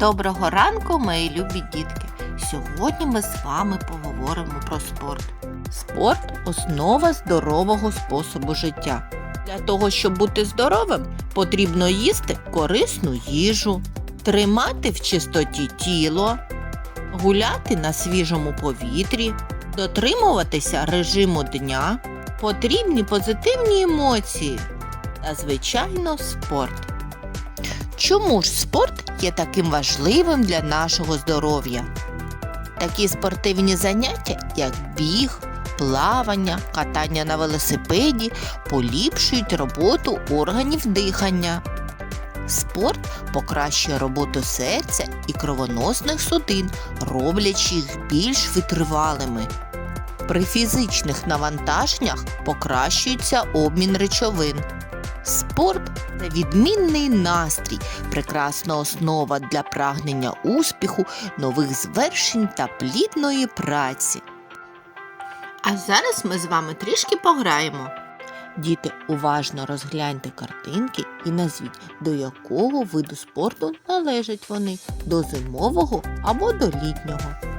Доброго ранку, мої любі дітки! Сьогодні ми з вами поговоримо про спорт. Спорт основа здорового способу життя. Для того, щоб бути здоровим, потрібно їсти корисну їжу, тримати в чистоті тіло, гуляти на свіжому повітрі, дотримуватися режиму дня, потрібні позитивні емоції та, звичайно, спорт. Чому ж спорт є таким важливим для нашого здоров'я? Такі спортивні заняття, як біг, плавання, катання на велосипеді, поліпшують роботу органів дихання. Спорт покращує роботу серця і кровоносних судин, роблячи їх більш витривалими. При фізичних навантаженнях покращується обмін речовин. Спорт це відмінний настрій, прекрасна основа для прагнення успіху, нових звершень та плідної праці. А зараз ми з вами трішки пограємо. Діти, уважно розгляньте картинки і назвіть, до якого виду спорту належать вони до зимового або до літнього.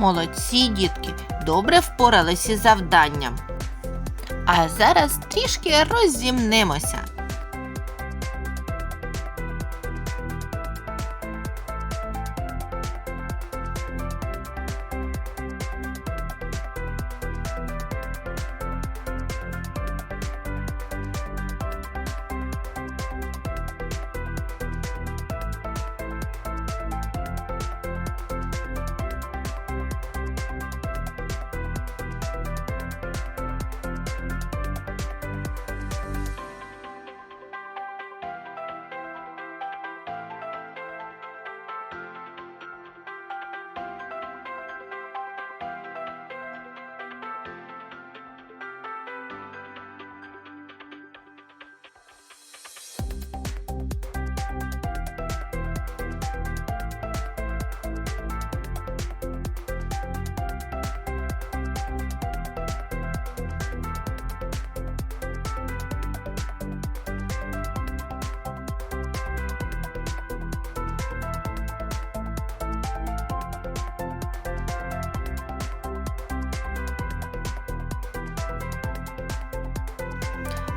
Молодці, дітки, добре впоралися завданням. А зараз трішки розімнемося.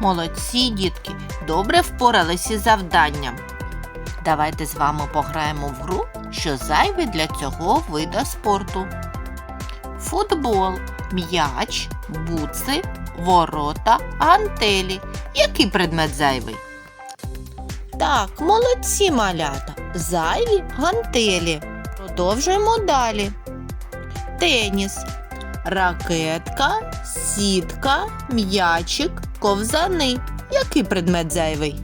Молодці, дітки, добре впоралися із завданням. Давайте з вами пограємо в гру, що зайве для цього вида спорту. Футбол, м'яч, буци, ворота, гантелі. Який предмет зайвий? Так, молодці малята. Зайві гантелі. Продовжуємо далі. Теніс, ракетка, сітка, м'ячик, ковзани. Який предмет зайвий?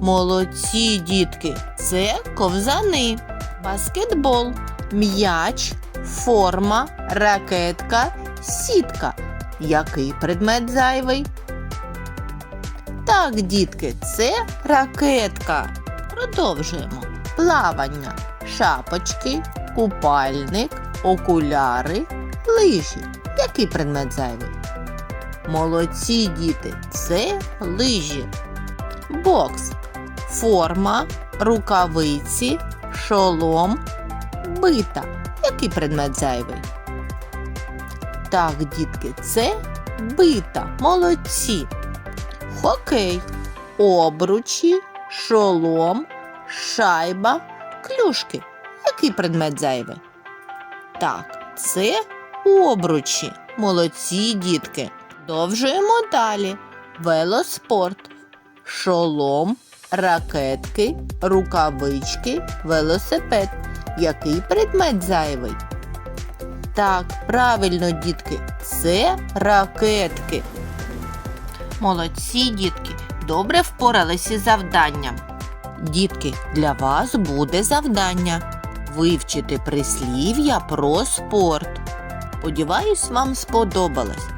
Молодці, дітки, це ковзани, баскетбол, м'яч, форма, ракетка, сітка. Який предмет зайвий? Так, дітки, це ракетка. Продовжуємо. Плавання, шапочки, купальник, окуляри, лижі. Який предмет зайвий? Молодці діти, це лижі. Бокс, форма, рукавиці, шолом, бита. Який предмет зайвий? Так, дітки, це бита. Молодці. Хокей, обручі, шолом, шайба, клюшки. Який предмет зайвий? Так, це обручі. Молодці, дітки. Довжуємо далі. Велоспорт, шолом, ракетки, рукавички, велосипед. Який предмет зайвий? Так, правильно, дітки, це ракетки. Молодці, дітки, добре впоралися із завданням. Дітки, для вас буде завдання вивчити прислів'я про спорт. Сподіваюсь, вам сподобалось.